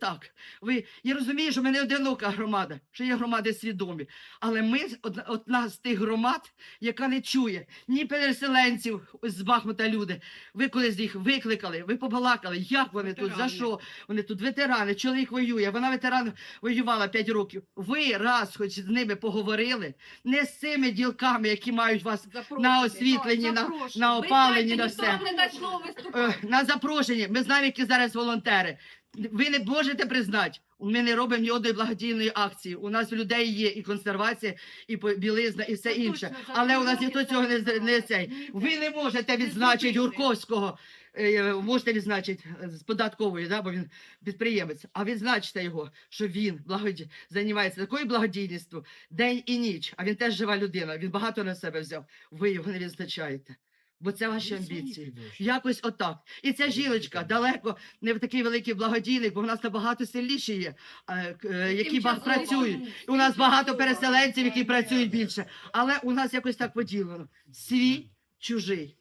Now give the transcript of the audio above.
так. Ви, я розумію, що ми не одинока громада, що є громади свідомі. Але ми од- одна з тих громад, яка не чує ні переселенців з Бахмута люди. Ви колись їх викликали, ви побалакали, як вони тут, за що? Вони тут ветерани, чоловік воює, вона ветеран воювала 5 років. Ви раз хоч з ними поговорили, не з цими ділками, які мають вас на освітленні, на, на опаленні, на все. не дасть слово виступати. Е, на запрошенні. Ми знаємо, які зараз волонтери. Ви не можете признати. Ми не робимо ні одної благодійної акції. У нас в людей є і консервація, і білизна, і все інше. Але у нас ніхто цього не, не цей. Ви не можете відзначити. Гурковського. е, Можете відзначити е, з податкової, да, бо він підприємець. А відзначте його, що він благоді... займається такою благодійністю день і ніч. А він теж жива людина. Він багато на себе взяв. Ви його не відзначаєте. Бо це ваші амбіції. Якось отак. І ця жіночка далеко не в такий великий благодійник, бо в нас набагато сильніші є, е, е, які працюють. У нас багато переселенців, які працюють більше. Але у нас якось так поділено. Свій, чужий.